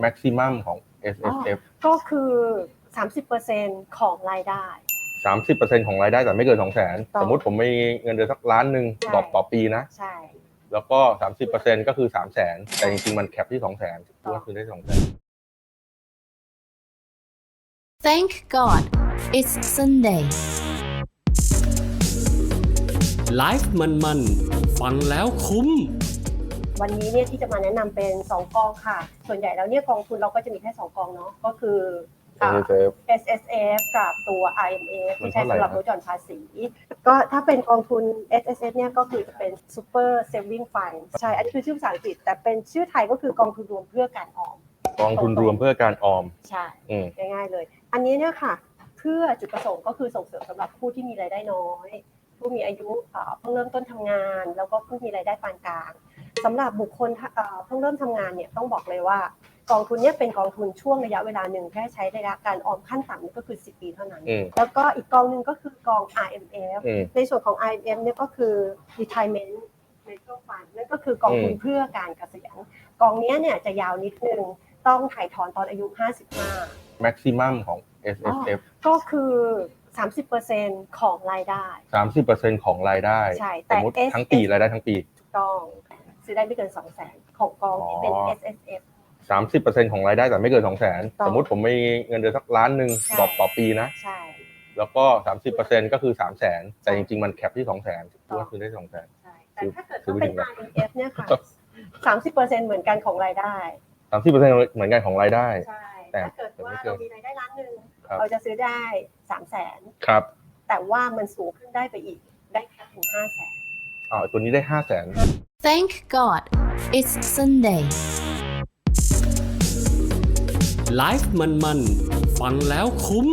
แม็กซิมัมของ S อ๋ S อ F ก็คือ 30%ของรายได้ 30%ของรายได้แต่ไม่เกิน 2 0 0 0 0 0ต่อสมมติผมมีเงินเดือนสักล้านหนึ่งใช่ต่อต่อปีนะ ใช่ แล้วก็ 30%ก็คือ 3 0 0 0 0 0แต่จริงๆ มันแคปที่ 2 0 0 0 0 0ก็คือได้ 2 0 0 0 0 Thank God it's Sunday ไลฟ์มันๆ ฟังแล้วคุ้ม วันนี้เนี่ยที่จะมาแนะนำเป็น 2 กองค่ะ ส่วนใหญ่แล้วเนี่ยกองทุนเราก็จะมีแค่ 2 กองเนาะก็คืออ่า S F S S F กับตัว I M F มันที่ใช้เท่าไหร่สำหรับนะลดหย่อนภาษี ก็ถ้าเป็นกองทุน S S F เนี่ยก็คือจะเป็น Super Saving Fund ใช่อันนี้คือชื่อภาษาอังกฤษ แต่เป็นชื่อไทยก็คือกองทุนรวมเพื่อการออม กองทุนรวมเพื่อการออม ใช่อืมง่ายๆเลย อันนี้เนี่ยค่ะ เพื่อจุดประสงค์ก็คือส่งเสริมสำหรับผู้ที่มีรายได้น้อย ผู้มีอายุเอ่อเพิ่งเริ่มต้นทำงาน แล้วก็ผู้มีรายได้ปานกลาง สำหรับบุคคลเอ่อเพิ่งเริ่มทำงานเนี่ยต้องบอกเลยว่ากองทุนเนี่ยเป็นกองทุนช่วงระยะเวลาหนึ่งแค่ใช้ระยะการออมขั้นต่ำนี่ก็คือ 10 ปีเท่านั้นอืมแล้วก็อีกกองหนึ่งก็คือกอง IMF อืมในส่วนของ IMF เนี่ยก็คือ retirement mutual fund นั่นก็คือกองทุนอืมเพื่อการเกษียณกองเนี้ยเนี่ยจะยาวนิดนึงต้องถ่ายถอนตอนอายุ 55แม็กซิมัมของ S S F ก็คือ 30%ของรายได้ 30%ของรายได้ ใช่สแต่มมติ S ทั้งปีรายได้ทั้งปีต้อง ซื้อได้ไม่เกิน2 0 0 0 0 0ของกองที่เป็นอ๋อ S S F 30%ของรายได้แต่ไม่เกิน2 0 0 0 0 0ต่อสมมติผมมีเงินเดือนสักล้านหนึ่งใช่ต่อต่อปีนะใช่แล้วก็30%ก็คือ3 0 0 0 0 0แต่จริงๆมันแคปที่2 0 0 0 0 0ก็คือได้2 0 0 0 0ใช่แต่ถ้าเกิดซื้อว่าไม่เป็นถึงนะ IMF เนี่ยค่ะ30%เหมือนกันของรายได้30%เหมือนกันของรายได้ใช่แต่ถ้าเกิดว่าแต่ไม่เกินเรามีรายได้ล้านหนึ่งครับเราจะซื้อได้3 0 0 0 0 0ครับ แต่ว่ามันสูงขึ้นได้ไปอีกได้แค่ถึง5 0 0 0 0 0อ่าตัวนี้ได้5 0 0 0 0 0 Thank God it's Sunday ไลฟ์มันๆ ฟังแล้วคุ้ม